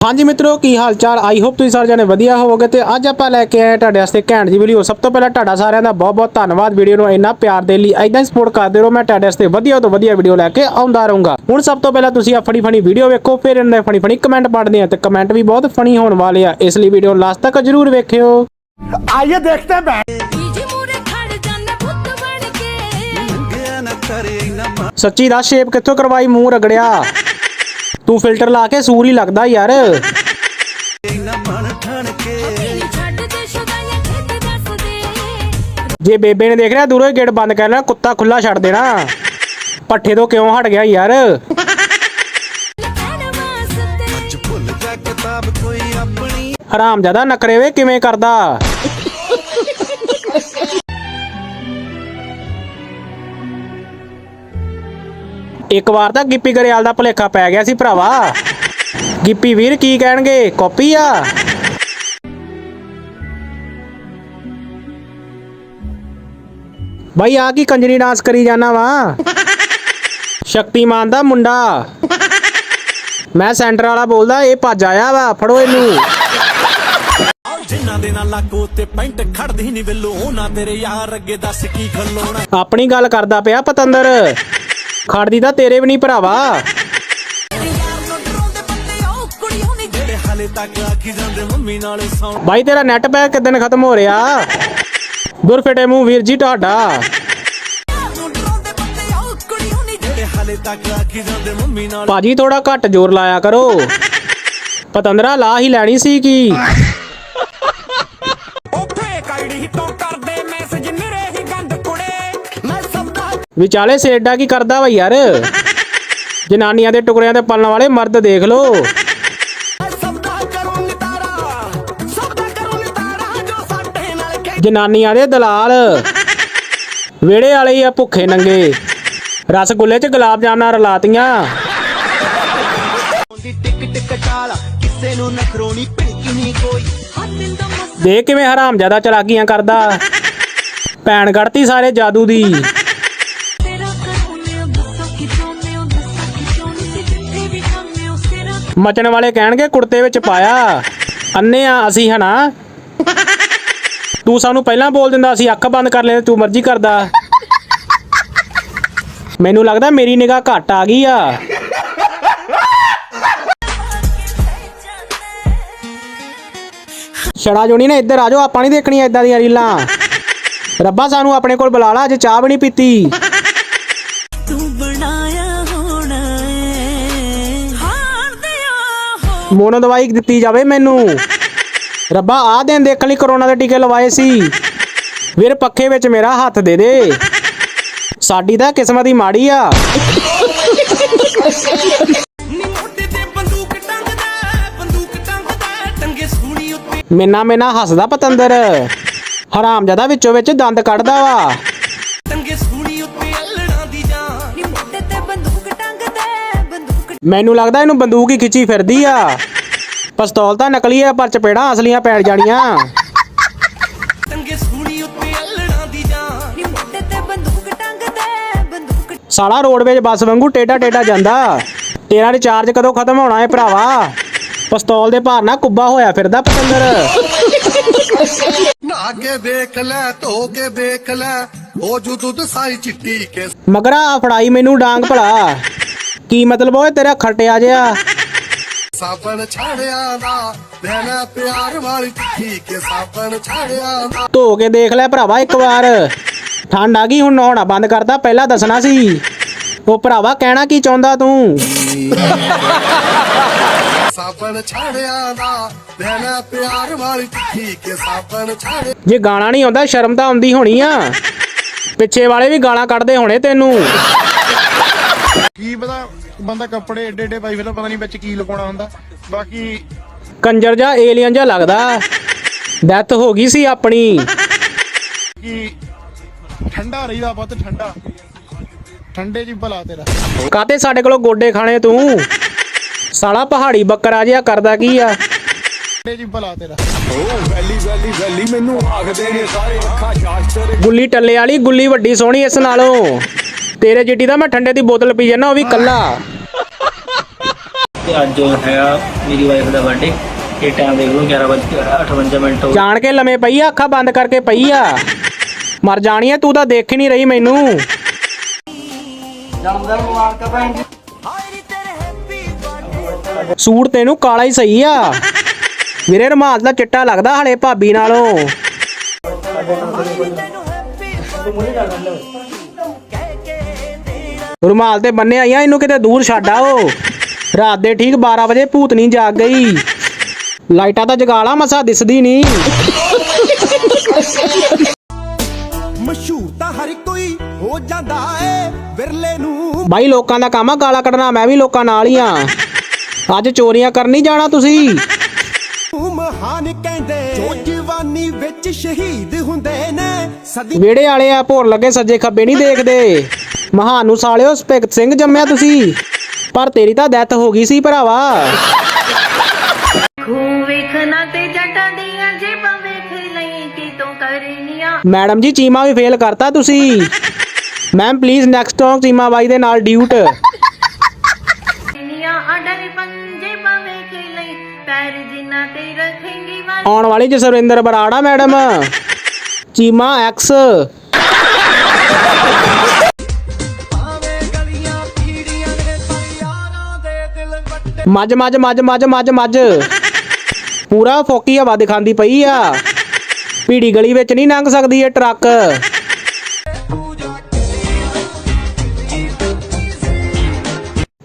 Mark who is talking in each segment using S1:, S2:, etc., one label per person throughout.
S1: ਹਾਂਜੀ ਮਿੱਤਰੋ ਕੀ ਹਾਲ ਚਾਲ ਆਈ ਹੋਪ ਤੁਸੀਂ ਸਾਰੇ ਜਣੇ ਵਧੀਆ ਹੋਵੋਗੇ ਤੇ ਅੱਜ ਆਪਾਂ ਲੈ ਕੇ ਆਏ ਤੁਹਾਡੇ ਵਾਸਤੇ ਘੈਂਟ ਜੀ ਵੀਡੀਓ ਸਭ ਤੋਂ ਪਹਿਲਾਂ ਤੁਹਾਡਾ ਸਾਰਿਆਂ ਦਾ ਬਹੁਤ ਬਹੁਤ ਧੰਨਵਾਦ ਵੀਡੀਓ ਨੂੰ ਇੰਨਾ ਪਿਆਰ ਦੇਣ ਲਈ। ਐਦਾਂ ਹੀ ਸਪੋਰਟ ਕਰਦੇ ਰਹੋ ਮੈਂ ਤੁਹਾਡੇ ਵਾਸਤੇ ਵਧੀਆ ਤੋਂ ਵਧੀਆ ਵੀਡੀਓ ਲੈ ਕੇ ਆਉਂਦਾ ਰਹੂੰਗਾ। ਹੁਣ ਸਭ ਤੋਂ ਪਹਿਲਾਂ ਤੁਸੀਂ ਆ ਫਣੀ ਵੀਡੀਓ ਵੇਖੋ ਫਿਰ ਇਹਨਾਂ ਦੇ ਫਣੀ ਫਣੀ ਕਮੈਂਟ ਪੜ੍ਹਦੇ ਆ ਤੇ ਕਮੈਂਟ ਵੀ ਬਹੁਤ ਫਣੀ ਹੋਣ ਵਾਲੇ ਆ। ਇਸ ਲਈ ਵੀਡੀਓ ਲਾਸਟ ਤੱਕ ਜ਼ਰੂਰ ਵੇਖਿਓ।
S2: ਆਈਏ ਦੇਖਦੇ ਹਾਂ
S1: ਸੱਚੀ ਦਾ ਸ਼ੇਪ ਕਿੱਥੋਂ ਕਰਵਾਈ ਮੂੰਹ ਰਗੜਿਆ? ਤੂੰ ਫਿਲਟਰ ਲਾ ਕੇ ਸੂਰ ਹੀ ਲੱਗਦਾ ਯਾਰ। ਜੇ ਬੇਬੇ ਨੇ ਦੇਖ ਲਿਆ ਦੂਰੋਂ ਹੀ ਗੇਟ ਬੰਦ ਕਰ ਲੈਣਾ, ਕੁੱਤਾ ਖੁੱਲਾ ਛੱਡ ਦੇਣਾ। ਪੱਠੇ ਤੋਂ ਕਿਉਂ ਹਟ ਗਿਆ ਯਾਰ?
S3: ਕਹਿਣ ਜ਼ਿਆਦਾ
S2: ਅੱਜ
S1: ਨਖਰੇ ਵੇ, ਕਿਵੇਂ ਕਰਦਾ? ਇੱਕ ਵਾਰ ਤਾਂ ਗਿੱਪੀ ਗਰੇਵਾਲ ਦਾ ਭੁਲੇਖਾ ਪੈ ਗਿਆ ਸੀ ਭਰਾਵਾ। ਗਿੱਪੀ ਵੀਰ ਕੀ ਕਹਿਣਗੇ? ਕਾਪੀ ਆ? ਬਾਈ ਆ ਕੀ ਕੰਜਰੀ ਡਾਂਸ ਕਰੀ ਜਾਣਾ ਵਾ? ਸ਼ਕਤੀਮਾਨ ਦਾ ਮੁੰਡਾ। ਮੈਂ ਸੈਂਟਰ ਵਾਲਾ ਬੋਲਦਾ ਇਹ ਭੱਜ ਆਇਆ ਵਾ ਫੜੋ ਇਹਨੂੰ।
S2: ਜਿਨ੍ਹਾਂ ਦੇ ਨਾਲ ਲਾਕੋ ਤੇ ਪੈਂਟ ਖੜਦੀ ਨਹੀਂ ਵਿੱਲੋ ਉਹਨਾਂ ਤੇਰੇ ਯਾਰ ਅੱਗੇ ਦੱਸ ਕੀ ਖਲੋਣਾ।
S1: ਆਪਣੀ ਗੱਲ ਕਰਦਾ ਪਿਆ ਪਤੰਦਰ। ਖੜਦੀ ਤਾਂ ਤੇਰੇ ਵੀ ਨਹੀਂ ਭਰਾਵਾ। ਬਾਈ, ਤੇਰਾ ਨੈਟ ਪੈਕ ਕਿਦਨ ਖਤਮ ਹੋ ਰਿਹਾ? ਦੁਰਫਟੇ ਮੂੰਹ ਵੀਰ ਜੀ ਤੁਹਾਡਾ। ਭਾਜੀ ਥੋੜਾ ਘੱਟ ਜ਼ੋਰ ਲਾਇਆ ਕਰੋ। ਪਤੰਦਰਾ, ਲਾ ਹੀ ਲੈਣੀ ਸੀ ਕੀ? ਵਿਚਾਲੇ ਸੇਡਾ ਕੀ ਕਰਦਾ ਵਾ ਯਾਰ? ਜਨਾਨੀਆਂ ਦੇ ਟੁਕੜਿਆਂ ਤੇ ਪਲਣ ਵਾਲੇ ਮਰਦ ਦੇਖ ਲੋ ਜਨਾਨੀਆਂ ਦੇ ਦਲਾਲ। ਵਿਹੜੇ ਵਾਲੇ ਆ ਭੁੱਖੇ ਨੰਗੇ। ਰਸਗੁੱਲੇ ਚ ਗੁਲਾਬ ਜਾਮਨਾਂ ਰਲਾਤੀਆਂ।
S2: ਦੇ ਟਿਕ ਟਿਕ ਟਾਲਾ ਕਿਸੇ
S1: ਕਿਵੇਂ ਹਰਾਮਜ਼ਾਦਾ ਚਲਾਕੀਆਂ ਕਰਦਾ। ਭੈਣ ਕੱਢਤੀ ਸਾਰੇ ਜਾਦੂ ਦੀ। ਮਚਣ ਵਾਲੇ ਕਹਿਣਗੇ, ਕੁੜਤੇ ਵਿੱਚ ਪਾਇਆ। ਅੰਨੇ ਆ ਅਸੀਂ ਹਨਾ। ਤੂੰ ਸਾਨੂੰ ਪਹਿਲਾਂ ਬੋਲ ਦਿੰਦਾ ਸੀ, ਅੱਖ ਬੰਦ ਕਰ ਲੈਂਦੇ ਤੂੰ ਮਰਜ਼ੀ ਕਰਦਾ। ਮੈਨੂੰ ਲੱਗਦਾ ਮੇਰੀ ਨਿਗਾਹ ਘੱਟ ਆ ਗਈ ਆ। ਛੜਾ ਜੋਣੀ ਨਾ ਇੱਧਰ ਆ ਜਾਓ, ਆਪਾਂ ਨਹੀਂ ਦੇਖਣੀਆਂ ਇਦਾਂ ਦੀਆਂ ਰੀਲਾਂ। ਰੱਬਾ ਸਾਨੂੰ ਆਪਣੇ ਕੋਲ ਬੁਲਾ ਲਾ, ਅੱਜ ਚਾਹ ਵੀ ਨਹੀਂ ਪੀਤੀ। ਮੋਨੋ ਦਵਾਈ ਦਿੱਤੀ ਜਾਵੇ ਮੈਨੂੰ। ਰੱਬਾ, ਆਹ ਦਿਨ ਦੇਖਣ ਲਈ ਕਰੋਨਾ ਦੇ ਟੀਕੇ ਲਵਾਏ ਸੀ। ਵੀਰ, ਪੱਖੇ ਵਿੱਚ ਮੇਰਾ ਹੱਥ ਦੇ ਦੇ। ਸਾਡੀ ਤਾਂ ਕਿਸਮਤ ਹੀ ਮਾੜੀ ਆ। ਮੇਨਾ ਮੇਨਾ ਹੱਸਦਾ ਪਤੰਦਰ। ਹਰਾਮਜ਼ਾਦਾ ਵਿੱਚੋਂ ਵਿੱਚ ਦੰਦ ਕੱਢਦਾ ਵਾ। ਮੈਨੂੰ ਲੱਗਦਾ ਇਹਨੂੰ ਬੰਦੂਕ ਹੀ ਖਿੱਚੀ ਫਿਰਦੀ ਆ। ਪਿਸਤੌਲ ਤਾਂ ਨਕਲੀ ਆ ਪਰ ਚਪੇੜਾਂ ਅਸਲੀਆਂ ਪੈਣ ਜਾਣੀਆਂ।
S2: ਸੂਲੀ ਉੱਤੇ ਅਲੜਾਂ ਦੀ ਜਾਂ
S3: ਨੀ ਮੋਢੇ ਤੇ ਬੰਦੂਕ ਟੰਗਦੇ ਬੰਦੂਕ
S1: ਸਾਲਾ ਰੋਡਵੇਜ ਬੱਸ ਵਾਂਗੂ ਟੇਡਾ ਟੇਡਾ ਜਾਂਦਾ। ਤੇਰਾ ਰਿਚਾਰਜ ਕਦੋਂ ਖਤਮ ਹੋਣਾ ਏ ਭਰਾਵਾ? ਪਿਸਤੌਲ ਦੇ ਭਾਰ ਨਾਲ ਕੁੱਬਾ ਹੋਇਆ ਫਿਰਦਾ ਪਤੰਦਰ
S4: ਨਹਾ ਕੇ ਦੇਖ ਲੈ ਧੋ ਕੇ ਦੇਖ ਲੈ ਉਹ ਜੂ ਦੁੱਧ ਸਾਈ ਚਿੱਟੀ ਕੇ
S1: ਮਗਰਾ ਆ ਫੜਾਈ ਮੈਨੂੰ ਡਾਂਗ ਭਲਾ। ਕੀ ਮਤਲਬ ਓਏ ਤੇਰਾ ਖਟਿਆ ਜਿਆ
S4: ਸਾਬਣ ਛਾੜਿਆ ਦਾ ਲੈਣਾ ਪਿਆਰ ਵਾਲੀ ਚਿੱਠੀ ਕੇ ਸਾਬਣ ਛਾੜਿਆ ਦਾ।
S1: ਧੋ ਕੇ ਦੇਖ ਲੈ ਭਰਾਵਾ ਇੱਕ ਵਾਰ। ਠੰਡ ਆ ਗਈ ਹੁਣ ਨਹਾਉਣਾ ਬੰਦ ਕਰਦਾ ਪਹਿਲਾਂ ਦੱਸਣਾ ਸੀ। ਉਹ ਭਰਾਵਾ ਕਹਿਣਾ ਕੀ ਚਾਹੁੰਦਾ ਤੂੰ?
S4: ਸਾਬਣ ਛਾੜਿਆ ਦਾ ਲੈਣਾ ਪਿਆਰ ਵਾਲੀ ਚਿੱਠੀ ਕੇ ਸਾਬਣ ਛਾੜਿਆ
S1: ਜੇ ਗਾਣਾ ਨਹੀਂ ਆਉਂਦਾ ਸ਼ਰਮ ਤਾਂ ਆਉਂਦੀ ਹੋਣੀ ਆ। ਪਿੱਛੇ ਵਾਲੇ ਵੀ ਗਾਲਾਂ ਕੱਢਦੇ ਹੋਣੇ ਤੈਨੂੰ।
S5: ਕੀ ਪਤਾ ਬੰਦਾ ਕੱਪੜੇ ਏਡੇ ਏਡੇ ਪਾਈ ਫਿਰਦਾ ਪਤਾ ਨਹੀਂ ਵਿੱਚ ਕੀ ਲਗਾਉਣਾ ਹੁੰਦਾ। ਬਾਕੀ
S1: ਕੰਜਰ ਜਾਂ ਏਲੀਅਨ ਜਾਂ ਲੱਗਦਾ। ਡੈਥ ਹੋ ਗਈ ਸੀ ਆਪਣੀ।
S5: ਕੀ ਠੰਡਾ ਰਹੀਦਾ ਬਹੁਤ ਠੰਡਾ। ਠੰਡੇ ਜੀ ਭਲਾ ਤੇਰਾ।
S1: ਕਾਤੇ ਸਾਡੇ ਕੋਲੋਂ ਗੋਡੇ ਖਾਣੇ ਤੂੰ? ਸਾਲਾ ਪਹਾੜੀ ਬੱਕਰਾ ਜਿਹਾ ਕਰਦਾ ਕੀ ਆ?
S5: ਠੰਡੇ ਜੀ ਭਲਾ ਤੇਰਾ।
S1: ਗੁੱਲੀ ਟੱਲੇ ਵਾਲੀ ਗੁੱਲੀ ਵੱਡੀ ਸੋਹਣੀ ਇਸ ਨਾਲੋਂ। ਤੇਰੇ ਜਿੱਡੀ ਦਾ ਮੈਂ ਠੰਡੇ ਦੀ ਬੋਤਲ ਪੀ ਜਾਂਦਾ ਉਹ ਵੀ ਕੱਲਾ।
S6: ਤੇ ਅੱਜ ਹੈਗਾ ਮੇਰੀ ਵਾਈਫ ਦਾ ਬਰਥਡੇ ਇਹ ਟਾਈਮ ਦੇਖ ਲਓ 11:58 ਮਿੰਟ ਹੋ
S1: ਜਾਣ ਕੇ ਲੰਮੇ ਪਈ ਆ ਅੱਖਾਂ ਬੰਦ ਕਰਕੇ ਪਈ ਆ। ਮਰ ਜਾਣੀ ਐ ਤੂੰ ਤਾਂ ਦੇਖ ਹੀ ਨਹੀਂ ਰਹੀ ਮੈਨੂੰ। ਸੂਟ ਤੈਨੂੰ ਕਾਲਾ ਹੀ ਸਹੀ ਆ। ਵੀਰੇ ਰਮਾਲ ਦਾ ਚਿੱਟਾ ਲੱਗਦਾ ਹਲੇ ਭਾਬੀ ਨਾਲੋਂ। ਰੁਮਾਲ ਤੇ ਬੰਨੇ ਆਈਆਂ ਇਹਨੂੰ ਕਿਤੇ ਦੂਰ ਛੱਡ ਆਓ। ਰਾਤ ਦੇ ਠੀਕ 12 ਵਜੇ ਭੂਤਨੀ ਜਾਗ ਗਈ। ਲਾਈਟਾਂ ਤਾਂ ਜਗਾ ਲਾ ਮਸਾ ਦਿਸਦੀ ਨਹੀਂ।
S2: ਮਸ਼ਹੂਰ ਤਾਂ ਹਰ ਕੋਈ ਹੋ ਜਾਂਦਾ ਏ ਵਿਰਲੇ ਨੂੰ।
S1: ਬਾਈ ਲੋਕਾਂ ਦਾ ਕੰਮ ਆ ਗਾਲਾਂ ਕੱਢਣਾ ਮੈਂ ਵੀ ਲੋਕਾਂ ਨਾਲ ਹੀ ਆ। ਅੱਜ ਚੋਰੀਆਂ ਕਰਨ ਨਹੀਂ ਜਾਣਾ ਤੁਸੀਂ।
S2: ਮਹਾਨ ਕਹਿੰਦੇ ਜੋ ਜਵਾਨੀ ਵਿੱਚ ਸ਼ਹੀਦ ਹੁੰਦੇ ਨੇ ਸਦੀ
S1: ਵਿਹੜੇ ਵਾਲੇ ਆ ਭੋਰ ਲੱਗੇ ਸੱਜੇ ਖੱਬੇ ਨਹੀਂ ਦੇਖਦੇ। ਮਹਾਨ ਨੂੰ ਸਾਲਿਓ ਭਗਤ ਸਿੰਘ ਜੰਮਿਆ ਤੁਸੀਂ। ਪਰ ਤੇਰੀ ਤਾਂ ਡੈਥ ਹੋ ਗਈ ਸੀ ਭਰਾਵਾ।
S3: ਖੂਹ ਵੇਖਣਾ ਤੇ ਜੱਟਾਂ ਦੀਆਂ ਜੇਬਾਂ ਵੇਖ ਲਈ ਕੀ ਤੂੰ ਕਰਨੀਆਂ?
S1: ਮੈਡਮ ਜੀ ਚੀਮਾ ਵੀ ਫੇਲ ਕਰਤਾ ਤੁਸੀਂ। Ma'am please next song Cheema ਬਾਈ ਦੇ ਨਾਲ ਡਿਊਟ।
S3: ਨੀਆਂ ਆਡਰ ਪੰਜੇ ਬਾਂ ਵੇਖ ਲਈ ਪੈਰ ਜਿੰਨਾ ਤੇ ਰੱਖੇਂਗੀ ਵਾਰ
S1: ਆਉਣ ਵਾਲੀ ਜਸਵਿੰਦਰ ਬਰਾੜਾ ਮੈਡਮ। ਚੀਮਾ ਐਕਸ ਮੱਝ ਮੱਝ ਮੱਝ ਮੱਝ ਮੱਝ ਮੱਝ। ਪੂਰਾ ਫੋਕੀ ਹਵਾ ਦਿਖਾਉਂਦੀ ਪਈ ਆ। ਭੀੜੀ ਗਲੀ ਵਿੱਚ ਨਹੀਂ ਲੰਘ ਸਕਦੀ ਇਹ ਟਰੱਕ।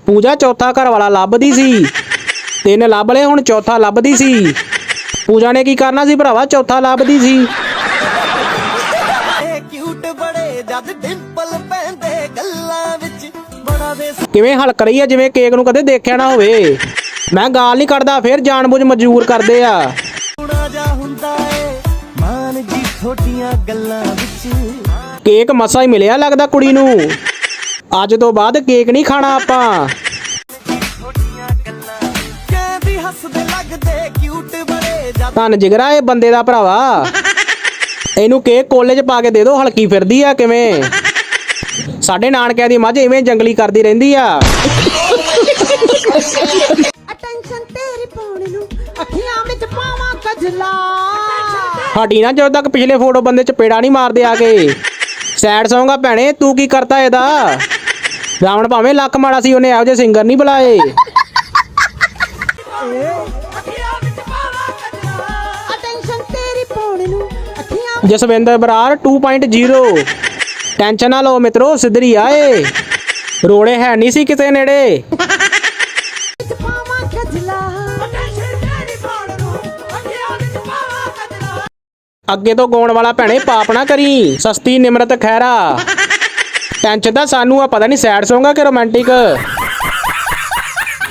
S1: ਪੂਜਾ ਚੌਥਾ ਘਰ ਵਾਲਾ ਲੱਭਦੀ ਸੀ। ਤਿੰਨ ਲੱਭ ਲਏ, ਹੁਣ ਚੌਥਾ ਲੱਭਦੀ ਸੀ। ਪੂਜਾ ਨੇ ਕੀ ਕਰਨਾ ਸੀ ਭਰਾਵਾ? ਚੌਥਾ ਲੱਭਦੀ ਸੀ।
S2: ਕਿਊਟ ਬੜੇ ਜਦ ਡਿੰਪਲ
S1: ਕਿਵੇਂ ਹਲਕ ਰਹੀ ਆ ਜਿਵੇਂ ਕੇਕ ਨੂੰ ਕਦੇ ਦੇਖਿਆ ਨਾ ਹੋਵੇ। ਮੈਂ ਗਾਲ ਨਹੀਂ ਕੱਢਦਾ ਫਿਰ ਜਾਣਬੁੱਝ ਮਜਬੂਰ ਕਰਦੇ ਆ।
S2: ਸੁਣਾ ਜਾ ਹੁੰਦਾ ਏ ਮਾਨ ਜੀ ਛੋਟੀਆਂ ਗੱਲਾਂ ਵਿੱਚ।
S1: ਕੇਕ ਮਸਾ ਹੀ ਮਿਲਿਆ ਲੱਗਦਾ ਕੁੜੀ ਨੂੰ। ਅੱਜ ਤੋਂ ਬਾਅਦ ਕੇਕ ਨਹੀਂ ਖਾਣਾ ਆਪਾਂ।
S2: ਕਹਿੰਦੀ ਹੱਸਦੇ ਲੱਗਦੇ ਕਿਊਟ ਬੜੇ ਜਦ।
S1: ਧੰਨ ਜਿਗਰਾ ਇਹ ਬੰਦੇ ਦਾ ਭਰਾਵਾ। ਇਹਨੂੰ ਕੇਕ ਕੋਲੇ 'ਚ ਪਾ ਕੇ ਦੇ ਦਿਓ ਹਲਕੀ ਫਿਰਦੀ ਆ ਕਿਵੇਂ? ਸਾਡੇ ਨਾਨਕਿਆਂ ਦੀ ਮੱਝ ਇਵੇਂ ਜੰਗਲੀ ਕਰਦੀ ਰਹਿੰਦੀ ਆ।
S7: ਅਟੈਂਸ਼ਨ ਤੇਰੀ ਪਾਉਣ ਨੂੰ ਅੱਖੀਆਂ ਵਿੱਚ ਪਾਵਾਂ ਕਜਲਾ
S1: ਸਾਡੀ ਨਾ ਜਦੋਂ ਤੱਕ ਪਿਛਲੇ ਫੋਟੋ ਬੰਦੇ 'ਚ ਪੇੜਾ ਨਹੀਂ ਮਾਰਦੇ ਆ ਕੇ। ਸੈਡ Song ਆ ਭੈਣੇ ਤੂੰ ਕੀ ਕਰਤਾ ਇਹਦਾ? ਰਾਵਣ ਭਾਵੇਂ ਲੱਖ ਮਾੜਾ ਸੀ ਉਹਨੇ ਇਹੋ ਜਿਹੇ ਸਿੰਗਰ ਨਹੀਂ ਬੁਲਾਏ। ਜਸਵਿੰਦਰ ਬਰਾਰ 2.0 ਟੈਨਸ਼ਨ ਨਾ ਲਓ ਮਿੱਤਰੋ, ਸਿੱਧਰੀ ਆਏ। ਰੋੜੇ ਹੈ ਨਹੀਂ ਸੀ ਕਿਤੇ ਨੇੜੇ। ਅੱਗੇ ਤੋਂ ਗਾਉਣ ਵਾਲਾ ਭੈਣੇ, ਪਾਪ ਨਾ ਕਰੀ। ਸਸਤੀ ਨਿਮਰਤ ਖੈਰਾ। ਟੈਨਸ਼ਨ ਦਾ ਸਾਨੂੰ ਆ, ਪਤਾ ਨਹੀਂ ਸੈਡ Song ਆ ਕਿ ਰੋਮਾਂਟਿਕ।